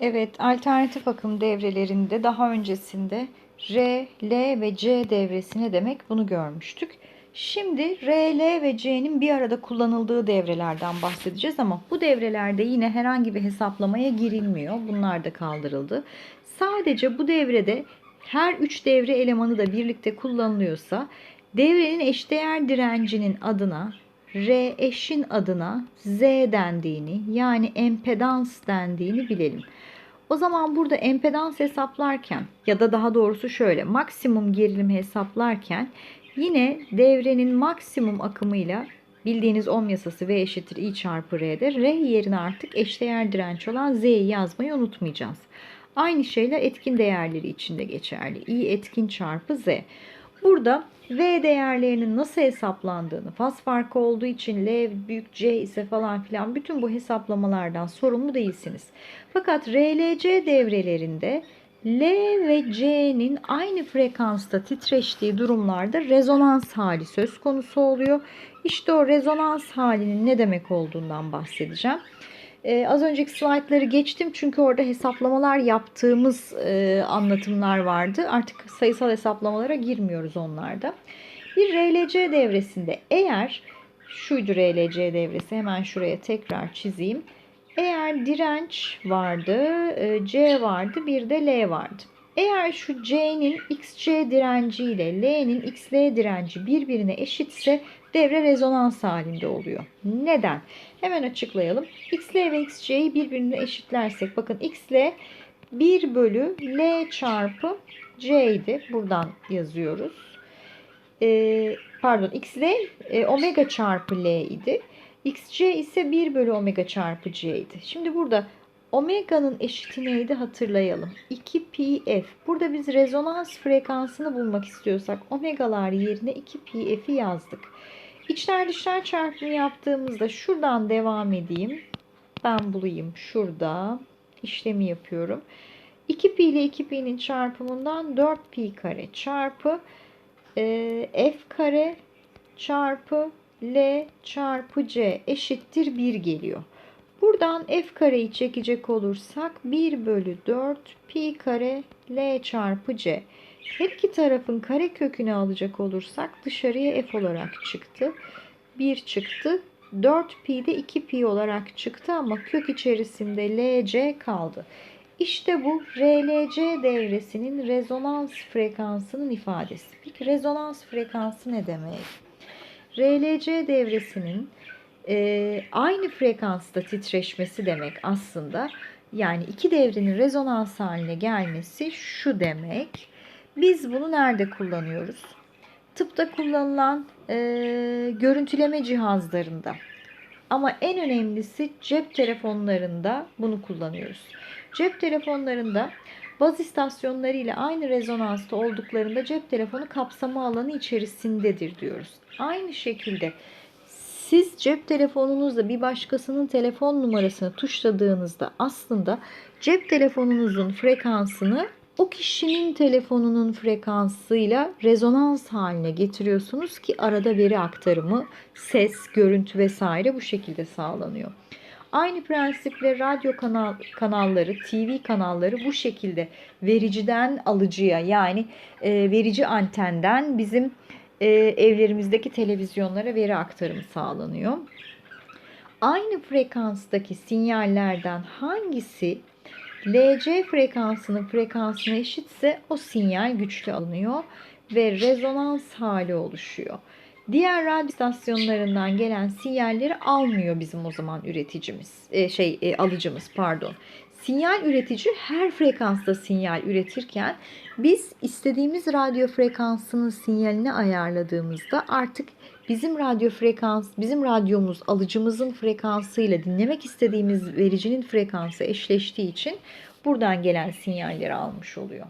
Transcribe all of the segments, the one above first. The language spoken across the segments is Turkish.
Evet, alternatif akım devrelerinde daha öncesinde R, L ve C devresi ne demek bunu görmüştük. Şimdi R, L ve C'nin bir arada kullanıldığı devrelerden bahsedeceğiz ama bu devrelerde yine herhangi bir hesaplamaya girilmiyor. Bunlar da kaldırıldı. Sadece bu devrede her üç devre elemanı da birlikte kullanılıyorsa devrenin eşdeğer direncinin adına R eşin adına Z dendiğini yani empedans dendiğini bilelim. O zaman burada empedans hesaplarken ya da daha doğrusu şöyle maksimum gerilim hesaplarken yine devrenin maksimum akımıyla bildiğiniz ohm yasası V eşittir I çarpı R'de R yerine artık eşdeğer direnç olan Z'yi yazmayı unutmayacağız. Aynı şeyler etkin değerleri için de geçerli. I etkin çarpı Z. Burada V değerlerinin nasıl hesaplandığını, faz farkı olduğu için L büyük C ise falan filan bütün bu hesaplamalardan sorumlu değilsiniz. Fakat RLC devrelerinde L ve C'nin aynı frekansta titreştiği durumlarda rezonans hali söz konusu oluyor. İşte o rezonans halinin ne demek olduğundan bahsedeceğim. Ee, az önceki slaytları geçtim çünkü orada hesaplamalar yaptığımız e, anlatımlar vardı. Artık sayısal hesaplamalara girmiyoruz onlarda. Bir RLC devresinde eğer şuydu RLC devresi hemen şuraya tekrar çizeyim. Eğer direnç vardı, e, C vardı, bir de L vardı. Eğer şu C'nin XC direnci ile L'nin XL direnci birbirine eşitse devre rezonans halinde oluyor. Neden? Hemen açıklayalım. XL ve XC'yi birbirine eşitlersek bakın XL 1 bölü L çarpı C idi. Buradan yazıyoruz. Ee, pardon XL e, omega çarpı L idi. XC ise 1 bölü omega çarpı C idi. Şimdi burada omega'nın eşiti neydi hatırlayalım. 2 pi f. Burada biz rezonans frekansını bulmak istiyorsak omegalar yerine 2 pi f'i yazdık. İçler dışlar çarpımı yaptığımızda şuradan devam edeyim. Ben bulayım şurada. işlemi yapıyorum. 2 pi ile 2 pi'nin çarpımından 4 pi kare çarpı e, f kare çarpı L çarpı C eşittir 1 geliyor. Buradan f kareyi çekecek olursak 1 bölü 4 pi kare L çarpı C. Her iki tarafın kare kökünü alacak olursak dışarıya f olarak çıktı. 1 çıktı. 4 pi de 2 pi olarak çıktı ama kök içerisinde LC kaldı. İşte bu RLC devresinin rezonans frekansının ifadesi. Peki rezonans frekansı ne demek? RLC devresinin e, aynı frekansta titreşmesi demek aslında. Yani iki devrenin rezonans haline gelmesi şu demek. Biz bunu nerede kullanıyoruz? Tıpta kullanılan e, görüntüleme cihazlarında. Ama en önemlisi cep telefonlarında bunu kullanıyoruz. Cep telefonlarında baz istasyonları ile aynı rezonansta olduklarında cep telefonu kapsama alanı içerisindedir diyoruz. Aynı şekilde siz cep telefonunuzda bir başkasının telefon numarasını tuşladığınızda aslında cep telefonunuzun frekansını o kişinin telefonunun frekansıyla rezonans haline getiriyorsunuz ki arada veri aktarımı, ses, görüntü vesaire bu şekilde sağlanıyor. Aynı prensiple radyo kanal, kanalları, TV kanalları bu şekilde vericiden alıcıya yani e, verici antenden bizim e, evlerimizdeki televizyonlara veri aktarımı sağlanıyor. Aynı frekanstaki sinyallerden hangisi LC frekansının frekansına eşitse o sinyal güçlü alınıyor ve rezonans hali oluşuyor. Diğer radyo istasyonlarından gelen sinyalleri almıyor bizim o zaman üreticimiz, e, şey e, alıcımız pardon. Sinyal üretici her frekansta sinyal üretirken biz istediğimiz radyo frekansının sinyalini ayarladığımızda artık bizim radyo frekans, bizim radyomuz alıcımızın frekansıyla dinlemek istediğimiz vericinin frekansı eşleştiği için buradan gelen sinyalleri almış oluyor.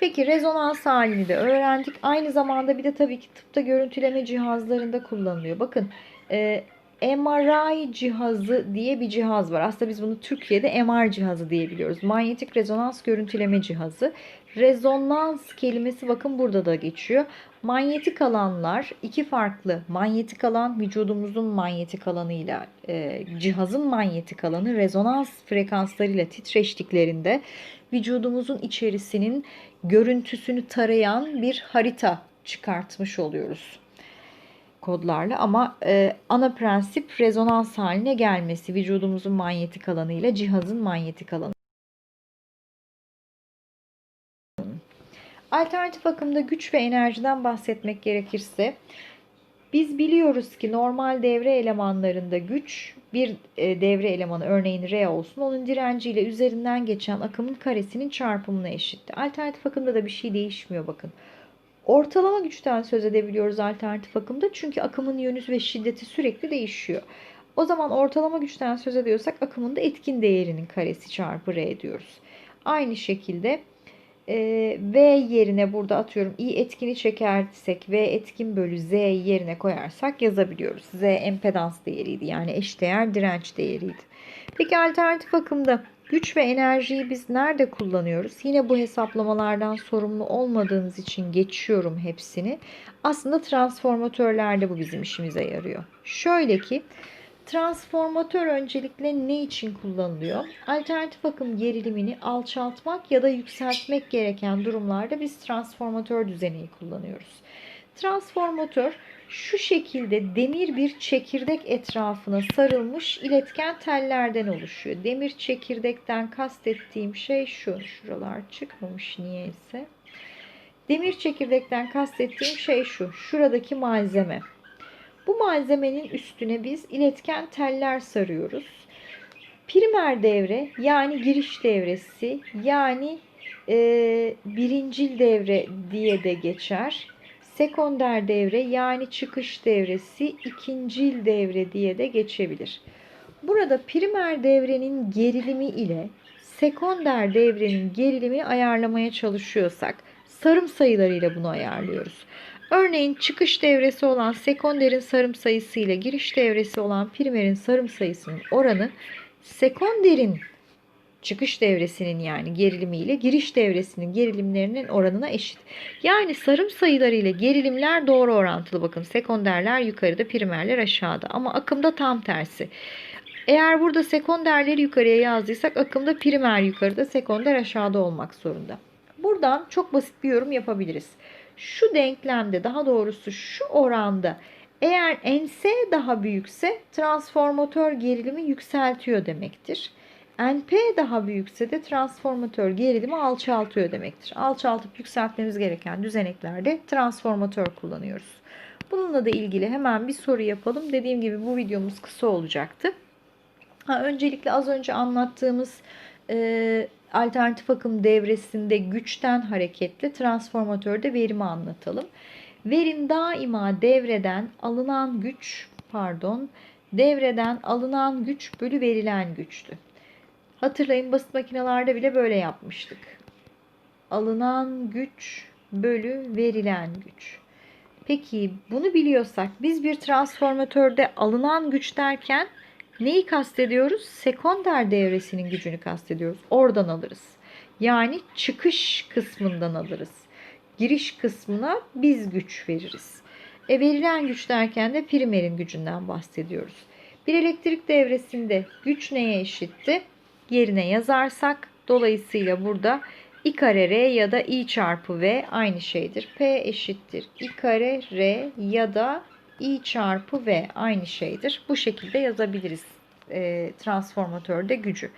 Peki rezonans halini de öğrendik. Aynı zamanda bir de tabii ki tıpta görüntüleme cihazlarında kullanılıyor. Bakın e, MRI cihazı diye bir cihaz var. Aslında biz bunu Türkiye'de MR cihazı diye biliyoruz. Manyetik rezonans görüntüleme cihazı. Rezonans kelimesi bakın burada da geçiyor. Manyetik alanlar iki farklı manyetik alan vücudumuzun manyetik alanıyla e, cihazın manyetik alanı rezonans frekanslarıyla titreştiklerinde vücudumuzun içerisinin görüntüsünü tarayan bir harita çıkartmış oluyoruz kodlarla ama e, ana prensip rezonans haline gelmesi vücudumuzun manyetik alanı ile cihazın manyetik alanı. Alternatif akımda güç ve enerjiden bahsetmek gerekirse biz biliyoruz ki normal devre elemanlarında güç bir e, devre elemanı örneğin R olsun onun direnciyle üzerinden geçen akımın karesinin çarpımına eşitti. Alternatif akımda da bir şey değişmiyor bakın. Ortalama güçten söz edebiliyoruz alternatif akımda çünkü akımın yönü ve şiddeti sürekli değişiyor. O zaman ortalama güçten söz ediyorsak akımın da etkin değerinin karesi çarpı R diyoruz. Aynı şekilde e, V yerine burada atıyorum I etkini çekersek V etkin bölü Z yerine koyarsak yazabiliyoruz. Z empedans değeriydi yani eşdeğer direnç değeriydi. Peki alternatif akımda güç ve enerjiyi biz nerede kullanıyoruz? Yine bu hesaplamalardan sorumlu olmadığınız için geçiyorum hepsini. Aslında transformatörlerde bu bizim işimize yarıyor. Şöyle ki Transformatör öncelikle ne için kullanılıyor? Alternatif akım gerilimini alçaltmak ya da yükseltmek gereken durumlarda biz transformatör düzeneyi kullanıyoruz. Transformatör şu şekilde demir bir çekirdek etrafına sarılmış iletken tellerden oluşuyor. Demir çekirdekten kastettiğim şey şu. Şuralar çıkmamış niyeyse. Demir çekirdekten kastettiğim şey şu. Şuradaki malzeme. Bu malzemenin üstüne biz iletken teller sarıyoruz. Primer devre yani giriş devresi yani e, birincil devre diye de geçer. Sekonder devre yani çıkış devresi ikincil devre diye de geçebilir. Burada primer devrenin gerilimi ile sekonder devrenin gerilimini ayarlamaya çalışıyorsak sarım sayılarıyla bunu ayarlıyoruz. Örneğin çıkış devresi olan sekonderin sarım sayısı ile giriş devresi olan primerin sarım sayısının oranı sekonderin çıkış devresinin yani gerilimi ile giriş devresinin gerilimlerinin oranına eşit. Yani sarım sayıları ile gerilimler doğru orantılı. Bakın sekonderler yukarıda, primerler aşağıda. Ama akımda tam tersi. Eğer burada sekonderleri yukarıya yazdıysak akımda primer yukarıda, sekonder aşağıda olmak zorunda. Buradan çok basit bir yorum yapabiliriz şu denklemde daha doğrusu şu oranda eğer NS daha büyükse transformatör gerilimi yükseltiyor demektir. NP daha büyükse de transformatör gerilimi alçaltıyor demektir. Alçaltıp yükseltmemiz gereken düzeneklerde transformatör kullanıyoruz. Bununla da ilgili hemen bir soru yapalım. Dediğim gibi bu videomuz kısa olacaktı. Ha, öncelikle az önce anlattığımız e, alternatif akım devresinde güçten hareketle transformatörde verimi anlatalım. Verim daima devreden alınan güç, pardon, devreden alınan güç bölü verilen güçtü. Hatırlayın basit makinelerde bile böyle yapmıştık. Alınan güç bölü verilen güç. Peki bunu biliyorsak biz bir transformatörde alınan güç derken Neyi kastediyoruz? Sekonder devresinin gücünü kastediyoruz. Oradan alırız. Yani çıkış kısmından alırız. Giriş kısmına biz güç veririz. E verilen güç derken de primerin gücünden bahsediyoruz. Bir elektrik devresinde güç neye eşitti? Yerine yazarsak dolayısıyla burada I kare R ya da I çarpı V aynı şeydir. P eşittir I kare R ya da I çarpı V aynı şeydir. Bu şekilde yazabiliriz e, transformatörde gücü.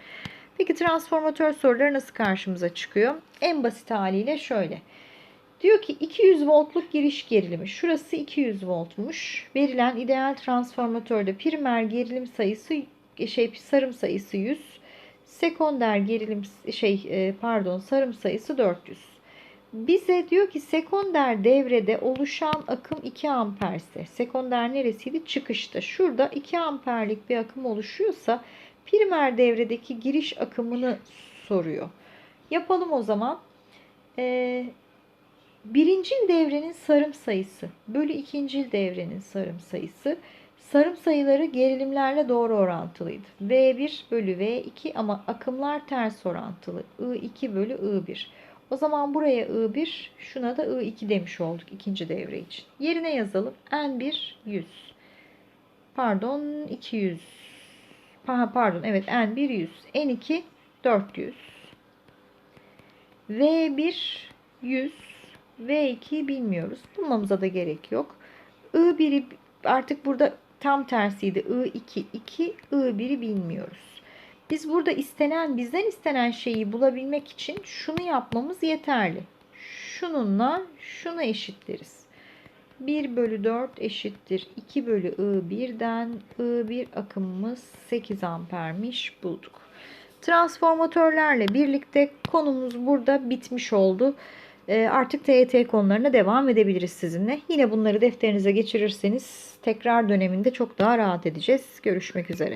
Peki transformatör soruları nasıl karşımıza çıkıyor? En basit haliyle şöyle. Diyor ki 200 voltluk giriş gerilimi. Şurası 200 voltmuş. Verilen ideal transformatörde primer gerilim sayısı şey sarım sayısı 100. Sekonder gerilim şey e, pardon sarım sayısı 400 bize diyor ki sekonder devrede oluşan akım 2 amperse. Sekonder neresiydi? Çıkışta. Şurada 2 amperlik bir akım oluşuyorsa primer devredeki giriş akımını soruyor. Yapalım o zaman. Ee, birincil devrenin sarım sayısı bölü ikincil devrenin sarım sayısı. Sarım sayıları gerilimlerle doğru orantılıydı. V1 bölü V2 ama akımlar ters orantılı. I2 bölü I1. O zaman buraya I1, şuna da I2 demiş olduk ikinci devre için. Yerine yazalım. N1 100. Pardon 200. Pa- Pardon evet N1 100. N2 400. V1 100. V2 bilmiyoruz. Bulmamıza da gerek yok. I1'i artık burada tam tersiydi. I2 2, I1'i bilmiyoruz. Biz burada istenen, bizden istenen şeyi bulabilmek için şunu yapmamız yeterli. Şununla şunu eşitleriz. 1 bölü 4 eşittir 2 bölü I1'den I1 akımımız 8 ampermiş bulduk. Transformatörlerle birlikte konumuz burada bitmiş oldu. Ee, Artık TET konularına devam edebiliriz sizinle. Yine bunları defterinize geçirirseniz tekrar döneminde çok daha rahat edeceğiz. Görüşmek üzere.